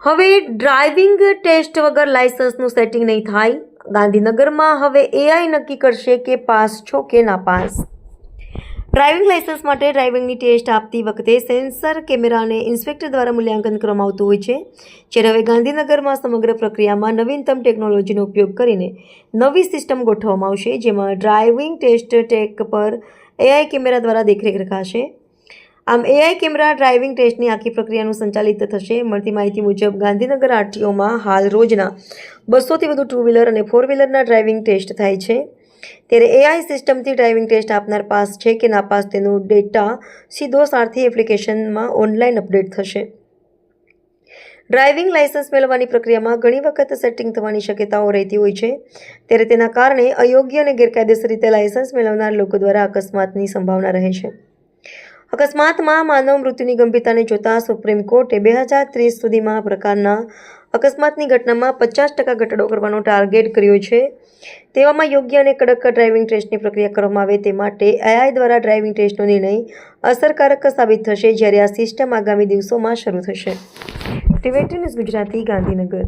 હવે driving test વગર લાયસન્સનું setting નહીં થાય. ગાંધીનગરમાં હવે એઆઈ નક્કી કરશે કે પાસ છો કે ના પાસ. ડ્રાઇવિંગ લાયસન્સ માટે ડ્રાઇવિંગની ટેસ્ટ આપતી વખતે સેન્સર કેમેરાને ઇન્સ્પેક્ટર દ્વારા મૂલ્યાંકન કરવામાં આવતું હોય છે. જ્યારે હવે ગાંધીનગરમાં સમગ્ર પ્રક્રિયામાં નવીનતમ ટેકનોલોજીનો ઉપયોગ કરીને નવી સિસ્ટમ ગોઠવવામાં આવશે, જેમાં ડ્રાઇવિંગ ટેસ્ટ ટેક પર એઆઈ કેમેરા દ્વારા દેખરેખ રખાશે. આમ એઆઈ કેમેરા ડ્રાઇવિંગ ટેસ્ટની આખી પ્રક્રિયાનું સંચાલિત થશે. મળતી માહિતી મુજબ, ગાંધીનગર આરટીઓમાં હાલ રોજના બસોથી વધુ ટુ વ્હીલર અને ફોર વ્હીલરના ડ્રાઇવિંગ ટેસ્ટ થાય છે. ત્યારે એઆઈ સિસ્ટમથી ડ્રાઇવિંગ ટેસ્ટ આપનાર પાસ છે કે નાપાસ તેનો ડેટા સીધો સારથી એપ્લિકેશનમાં ઓનલાઈન અપડેટ થશે. ડ્રાઇવિંગ લાયસન્સ મેળવવાની પ્રક્રિયામાં ઘણી વખત સેટિંગ થવાની શક્યતાઓ રહેતી હોય છે. ત્યારે તેના કારણે અયોગ્ય અને ગેરકાયદેસર રીતે લાયસન્સ મેળવનાર લોકો દ્વારા અકસ્માતની સંભાવના રહે છે. અકસ્માતમાં માનવ મૃત્યુની ગંભીરતાને જોતા સુપ્રીમ કોર્ટે બે હજાર ત્રીસ સુધીમાં આ પ્રકારના અકસ્માતની ઘટનામાં પચાસ ટકા ઘટાડો કરવાનો ટાર્ગેટ કર્યો છે. તેવામાં યોગ્ય અને કડક ડ્રાઇવિંગ ટેસ્ટની પ્રક્રિયા કરવામાં આવે તે માટે એઆઈ દ્વારા ડ્રાઇવિંગ ટેસ્ટનો નિર્ણય અસરકારક સાબિત થશે જ્યારે આ સિસ્ટમ આગામી દિવસોમાં શરૂ થશે. ટીવેટી ન્યૂઝ ગુજરાતી ગાંધીનગર